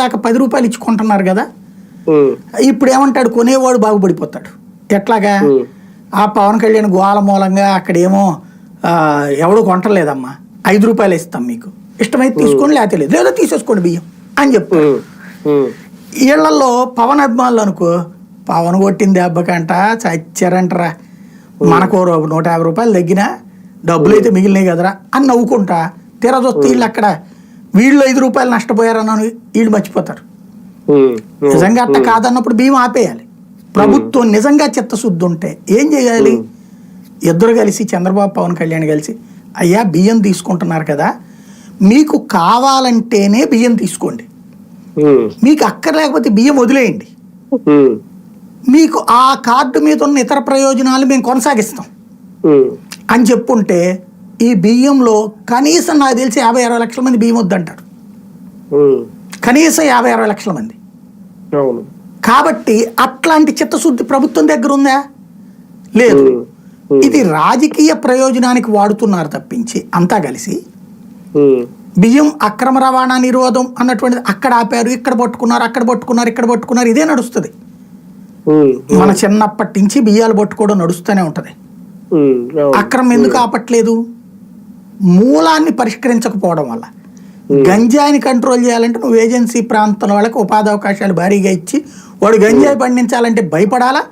దాకా పది రూపాయలు ఇచ్చి కొంటున్నారు కదా. ఇప్పుడు ఏమంటాడు కొనేవాడు బాగుపడిపోతాడు. ఎట్లాగా? ఆ పవన్ కళ్యాణ్ గోల మూలంగా అక్కడేమో ఎవడు కొంటలేదమ్మా. ఐదు రూపాయలు ఇస్తాం మీకు. ఇష్టమైతే తీసుకోండి లేకపోతే లేదు. లేదా తీసేసుకోండి బియ్యం అని చెప్పు ఇళ్ళలో పవన్ అభిమానులు అనుకో పవన్ కొట్టిన దెబ్బకంట చచ్చారంటరా. మనకు నూట యాభై రూపాయలు తగ్గినా డబ్బులు అయితే మిగిలినాయి కదరా అని నవ్వుకుంటా తీరా చూస్తే వీళ్ళు అక్కడ వీళ్ళు ఐదు రూపాయలు నష్టపోయారని వీళ్ళు మర్చిపోతారు. నిజంగా అట్ట కాదన్నప్పుడు భీమా ఆపేయాలి. ప్రభుత్వం నిజంగా చిత్తశుద్ధి ఉంటే ఏం చేయాలి? ఇద్దరు కలిసి చంద్రబాబు పవన్ కళ్యాణ్ కలిసి అయ్యా బియ్యం తీసుకుంటున్నారు కదా మీకు కావాలంటేనే బియ్యం తీసుకోండి. మీకు అక్కర్లేకపోతే బియ్యం వదిలేయండి. మీకు ఆ కార్డు మీద ఉన్న ఇతర ప్రయోజనాలు మేము కొనసాగిస్తాం. అని చెప్పుంటే ఈ బియ్యంలో కనీసం నాకు తెలిసి యాభై అరవై లక్షల మంది బియ్యం వద్దంటారు. కనీసం యాభై అరవై లక్షల మంది. కాబట్టి అట్లాంటి చిత్తశుద్ధి ప్రభుత్వం దగ్గర ఉందా? లేదు. ఇది రాజకీయ ప్రయోజనానికి వాడుతున్నారు తప్పించి అంతా కలిసి బియ్యం అక్రమ రవాణా నిరోధం అన్నటువంటిది అక్కడ ఆపారు ఇక్కడ పట్టుకున్నారు అక్కడ పట్టుకున్నారు ఇక్కడ పట్టుకున్నారు ఇదే నడుస్తుంది. మన చిన్నప్పటి నుంచి బియ్యాలు పట్టుకోవడం నడుస్తూనే ఉంటది. అక్రమం ఎందుకు ఆపట్లేదు? మూలాన్ని పరిష్కరించకపోవడం వల్ల. గంజాయిని కంట్రోల్ చేయాలంటే నువ్వు ఏజెన్సీ ప్రాంతం వాళ్ళకి ఉపాధి అవకాశాలు భారీగా ఇచ్చి వాడు గంజాయి పండించాలంటే భయపడాలా?